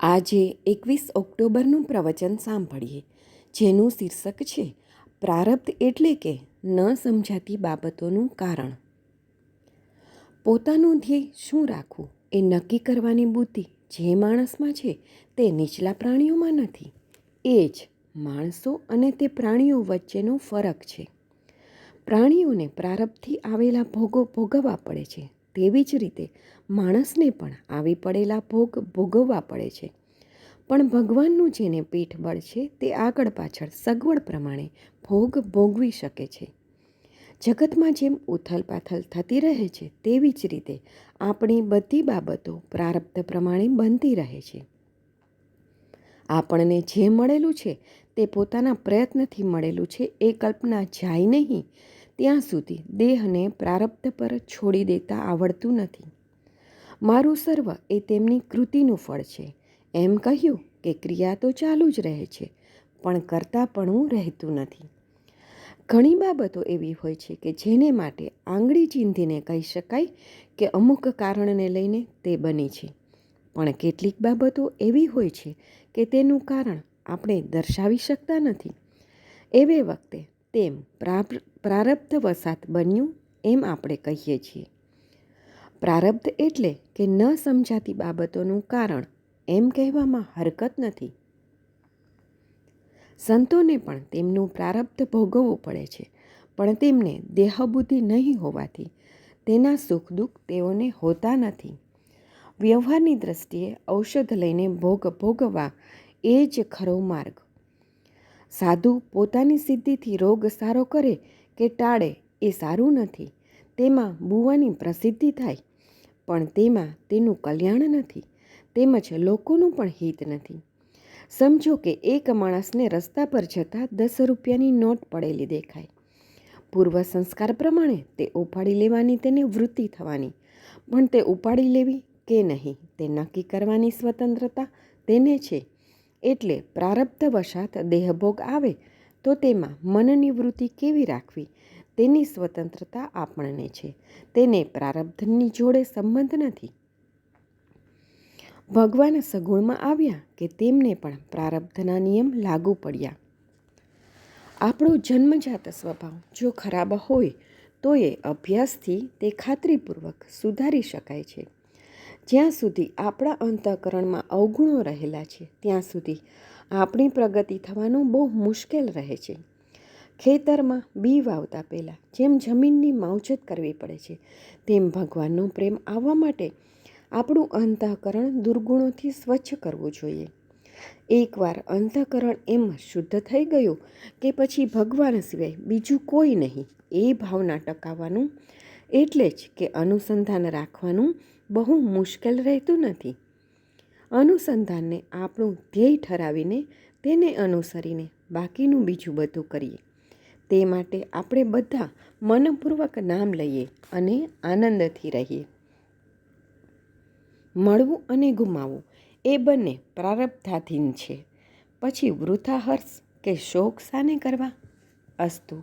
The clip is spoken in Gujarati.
આજે એકવીસ ઓક્ટોબરનું પ્રવચન સાંભળીએ. જેનું શીર્ષક છે, પ્રારબ્ધ એટલે કે ન સમજાતી બાબતોનું કારણ. પોતાનું ધ્યેય શું રાખવું? એ નક્કી કરવાની બુદ્ધિ જે માણસમાં છે, તે નીચલા પ્રાણીઓમાં નથી. એ જ માણસો અને તે પ્રાણીઓ વચ્ચેનો ફરક છે. પ્રાણીઓને પ્રારબ્ધથી આવેલા ભોગો ભોગવવા પડે છે. તેવી જ રીતે માણસને પણ આવી પડેલા ભોગ ભોગવવા પડે છે. પણ ભગવાનનું જેને પીઠબળ છે તે આગળ પાછળ સગવડ પ્રમાણે ભોગ ભોગવી શકે છે. જગતમાં જેમ ઉથલ પાથલ થતી રહે છે તેવી જ રીતે આપણી બધી બાબતો પ્રારબ્ધ પ્રમાણે બનતી રહે છે. આપણને જે મળેલું છે તે પોતાના પ્રયત્નથી મળેલું છે એ કલ્પના જાય નહીં ત્યાં સુધી દેહને પ્રારબ્ધ પર છોડી દેતા આવડતું નથી. મારું સર્વ એ તેમની કૃતિનું ફળ છે. એમ કહ્યું કે ક્રિયા તો ચાલુ જ રહે છે, પણ કરતાપણું રહેતું નથી. ઘણી બાબતો એવી હોય છે કે જેને માટે આંગળી ચીંધીને કહી શકાય કે અમુક કારણને લઈને તે બની છે. પણ કેટલીક બાબતો એવી હોય છે કે તેનું કારણ આપણે દર્શાવી શકતા નથી. એવે વખતે તેમ પ્રારબ્ધ વસાત બન્યું એમ આપણે કહીએ છીએ. પ્રારબ્ધ એટલે કે ન સમજાતી બાબતોનું કારણ એમ કહેવામાં હરકત નથી. સંતોને પણ તેમનું પ્રારબ્ધ ભોગવવું પડે છે, પણ તેમને દેહબુદ્ધિ નહીં હોવાથી તેના સુખ દુઃખ તેઓને હોતા નથી. વ્યવહારની દ્રષ્ટિએ ઔષધ લઈને ભોગ, ભોગવવા એ જ ખરો માર્ગ. સાધુ પોતાની સિદ્ધિથી રોગ સારો કરે કે ટાળે એ સારું નથી. તેમાં બુવાની પ્રસિદ્ધિ થાય, પણ તેમાં તેનું કલ્યાણ નથી, તેમજ લોકોનું પણ હિત નથી. સમજો કે એક માણસને રસ્તા પર જતાં દસ રૂપિયાની નોટ પડેલી દેખાય. પૂર્વ સંસ્કાર પ્રમાણે તે ઉપાડી લેવાની તેને વૃત્તિ થવાની, પણ તે ઉપાડી લેવી કે નહીં તે નક્કી કરવાની સ્વતંત્રતા તેને છે. એટલે પ્રારબ્ધ વશાત દેહભોગ આવે, તો તેમાં મનની વૃત્તિ કેવી રાખવી? તેની સ્વતંત્રતા આપણને છે. તેને પ્રારબ્ધની જોડે સંબંધ નથી. ભગવાન સગુણમાં આવ્યા કે તેમને પણ પ્રારબ્ધના નિયમ લાગુ પડ્યા. આપણો જન્મજાત સ્વભાવ જો ખરાબ હોય, તો એ અભ્યાસથી તે ખાતરીપૂર્વક સુધારી શકાય છે. જ્યાં સુધી આપણા અંતઃકરણમાં અવગુણો રહેલા છે, ત્યાં સુધી આપણી પ્રગતિ થવાનું બહુ મુશ્કેલ રહે છે. ખેતરમાં બી વાવતા પહેલાં જેમ જમીનની માવજત કરવી પડે છે, તેમ ભગવાનનો પ્રેમ આવવા માટે આપણું અંતઃકરણ દુર્ગુણોથી સ્વચ્છ કરવું જોઈએ. એકવાર અંતઃકરણ એમ શુદ્ધ થઈ ગયું કે પછી ભગવાન સિવાય બીજું કોઈ નહીં, એ ભાવના ટકાવવાનું એટલે જ કે અનુસંધાન રાખવાનું બહુ મુશ્કેલ રહેતું નથી. અનુસંધાનને આપણું ધ્યેય ઠરાવીને તેને અનુસરીને બાકીનું બીજું બધું કરીએ. તે માટે આપણે બધા મનપૂર્વક નામ લઈએ અને આનંદથી રહીએ. મળવું અને ગુમાવવું એ બંને પ્રારબ્ધાધીન છે. પછી વૃથાહર્ષ કે શોક સાને કરવા? અસ્તુ